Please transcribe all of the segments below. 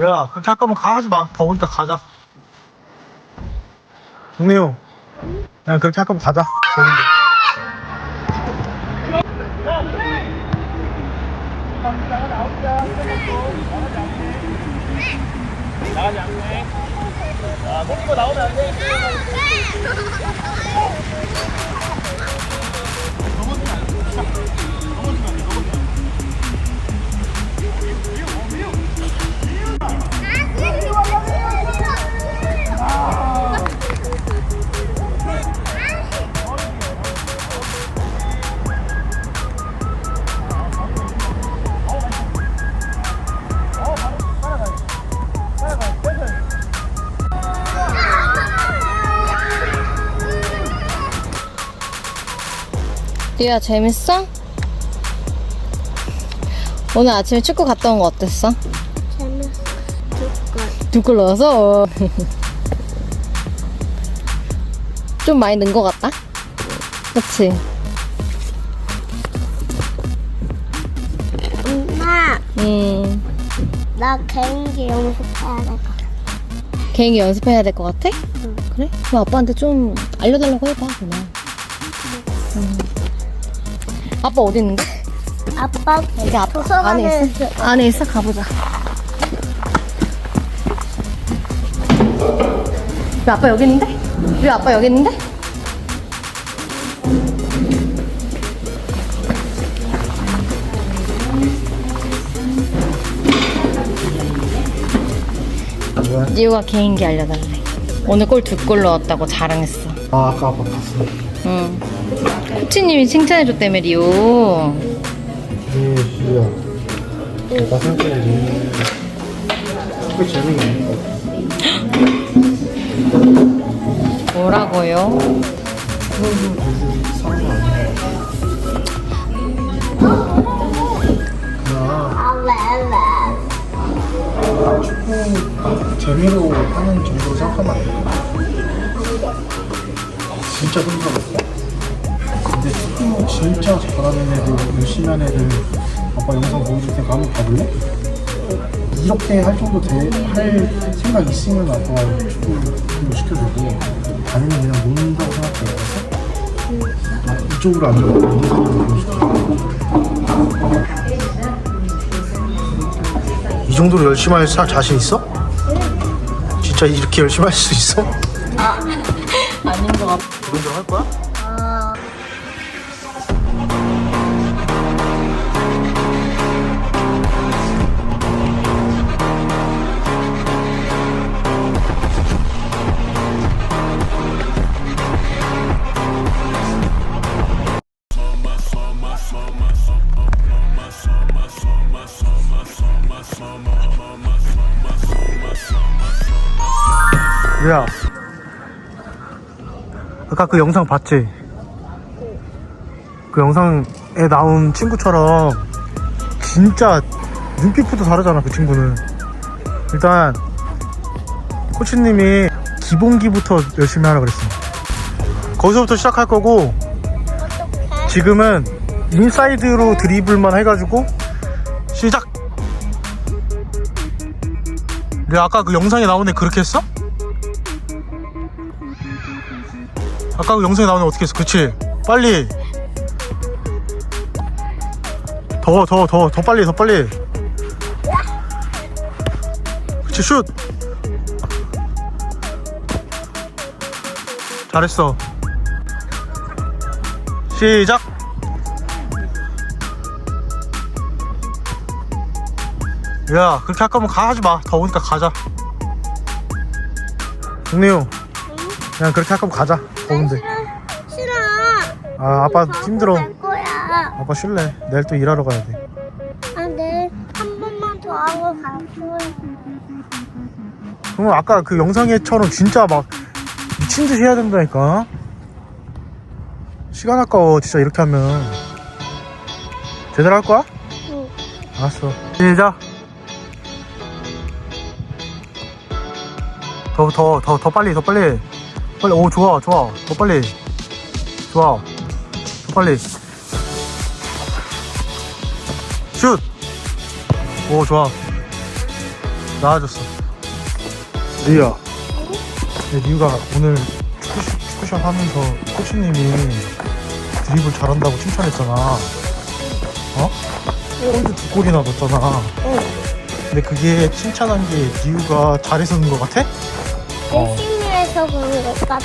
야, 할 거면 가지 마. 더우니까 가자. 동네요. 그냥 그렇게 할 거면 가자. 더운데. 리아 재밌어? 오늘 아침에 축구 갔다 온 거 어땠어? 재밌어. 두 골 넣어서 좀 많이 는거 같다? 그치? 엄마, 음 나 개인기 연습해야 될 것 같아. 개인기 연습해야 될 것 같아? 응. 그래? 그럼 아빠한테 좀 알려달라고 해봐 그냥 음. 아빠 어디 있는데? 아빠 여기 앞, 도서관에 안에 있어? 있어. 안에 있어? 가보자. 왜 아빠 여기 있는데? 왜 아빠 여기 있는데? 왜? 리우가 개인기 알려달래. 오늘 골 두 골 넣었다고 자랑했어. 아, 아까 아빠 봤어. 응. 코치님이 칭찬해줬다며, 리우. 네, 리야. 내가 생각해, 리. 그게 거 뭐라고요? 그냥? 축구 재미로 하는 정도로 생각하면 안 돼. 진짜 힘들었어. 축구 진짜 잘하는 애들, 열심히 하는 애들 아빠 영상 보여줄 테니까 한번 봐볼래? 이렇게 할 정도 돼, 할 생각 있으면 아빠 축구 좀 시켜주고 아니면 그냥 논다고 생각해. 알았어? 아, 이쪽으로 안 들어가. 이쪽으로 보여줄게. 이 정도로 열심히 할 사- 자신 있어? 진짜 이렇게 열심히 할 수 있어? 아닌 것 같아. 이런 대로 할 거야? 야 아까 그 영상 봤지? 그 영상에 나온 친구처럼 진짜 눈빛부터 다르잖아 그 친구는 일단 코치님이 기본기부터 열심히 하라 그랬어 거기서부터 시작할 거고? 지금은 인사이드로 드리블만 해가지고 시작 내가 아까 그 영상에 애 그렇게 했어? 아까 그 영상에 애 어떻게 했어? 그치? 빨리. 더 더 더 더 빨리 더 빨리. 그치 슛. 잘했어. 시작. 야 그렇게 할 거면 가 하지 마. 더우니까 가자. 동네요. 그냥 그렇게 할 거면 가자 더운데 싫어. 싫어. 아 아빠 힘들어 갈 거야. 아빠 쉴래 내일 또 일하러 가야 돼 아, 내일 한 번만 더 하고 갈 거야 그럼 아까 그 영상에처럼 진짜 막 미친 듯이 해야 된다니까 시간 아까워 진짜 이렇게 하면 제대로 할 거야? 응. 알았어 시작 더 더 더 더 빨리 더 빨리 빨리 오 좋아 좋아 더 빨리 좋아 빨리. 슛! 오, 좋아. 나아졌어. 리야. 네, 리우가 오늘 축구, 축구샵 하면서 코치님이 드리블 잘한다고 칭찬했잖아. 어? 골도 두 골이나 넣었잖아. 근데 그게 칭찬한 게 리우가 잘해서 넣은 것 같아? 어. 해서 그런 것 같아.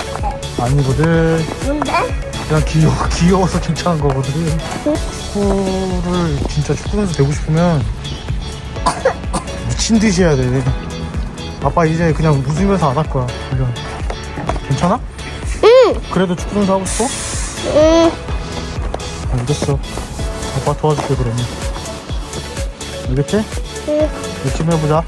아니거든. 뭔데? 그냥 귀여워, 귀여워서 칭찬한 거거든. 축구를 진짜 축구 선수 되고 싶으면 미친 듯이 해야 돼. 아빠 이제 그냥 웃으면서 안 할 거야. 훈련. 괜찮아? 응. 그래도 축구 선수 하고 싶어? 응. 알겠어. 아빠 도와줄게 그러면. 알겠지? 응. 열심히 해보자.